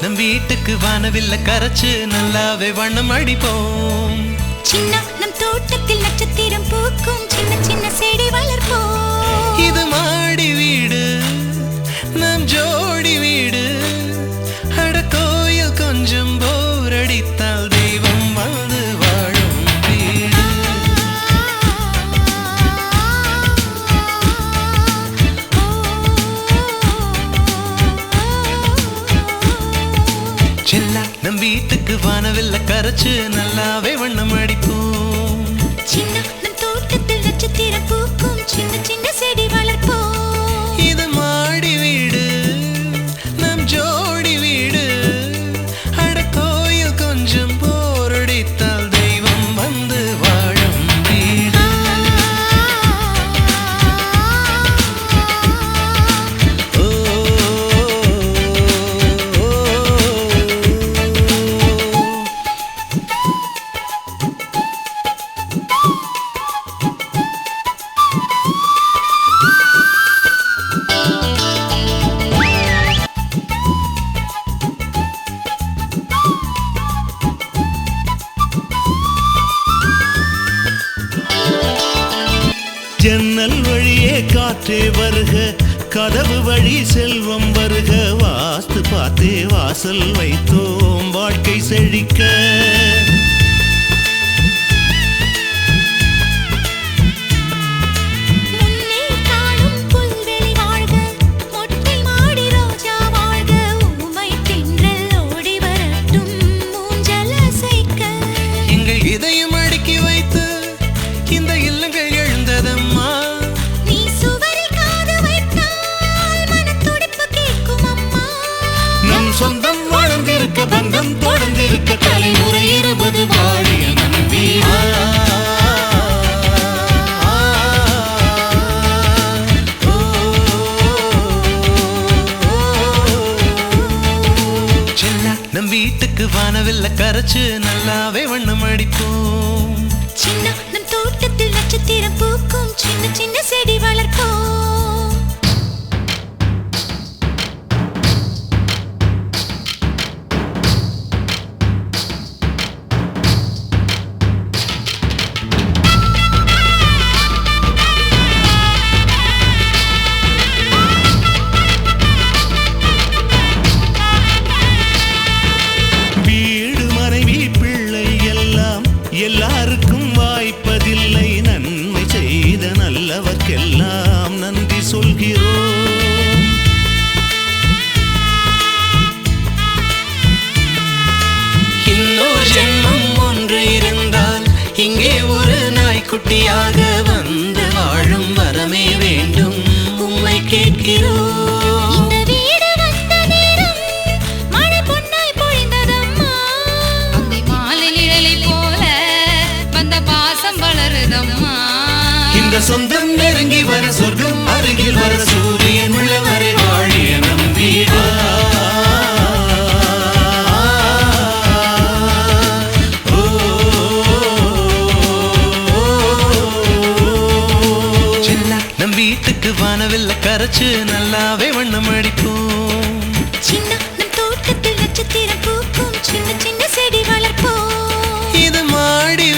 நம் வீட்டுக்கு வானவில்ல கரைச்சு நல்லாவே வண்ணம் அடிப்போம். சின்ன நம் தோட்டத்தில் நட்சத்திரம் பூக்கும் சின்ன சின்ன செடி வளர்ப்போம் நம் வீட்டுக்கு வானவில்ல கரைச்சு நல்லாவே வண்ணம் அடிப்போம். ஜன்னல் வழியே காற்றே வருக கதவு வழி செல்வம் வருக வாஸ்து பார்த்தே வாசல் வைத்தோம் வாழ்க்கை செழிக்க. வீட்டுக்கு வானவில்ல கரைச்சு நல்லாவே வண்ணம் அடிப்போம். சின்ன நம் தோட்டத்தில் நட்சத்திரம் பூக்கும் சின்ன சின்ன நாய்க்குட்டியாக வந்து வாழும் வரமே வேண்டும். உம்மை கேட்கிறோம். இந்த வீடு வந்த நேரம் மழை பொன்னாய் பொழிந்ததம்மா. அந்தி மாலை நிழலை போல வந்த பாசம் வளருதம்மா. இந்த சொந்தம் நெருங்கி வர சொர்க்கம் அருகில் வர சூரியன் உள்ளவரை மனவில் கரைச்சு நல்லாவே வண்ணம் அடிப்போம். சின்ன நம் தோட்டத்தில் நட்சத்திரம் பூக்கும் சின்ன சின்ன செடி வளர்ப்போம். இது மாடி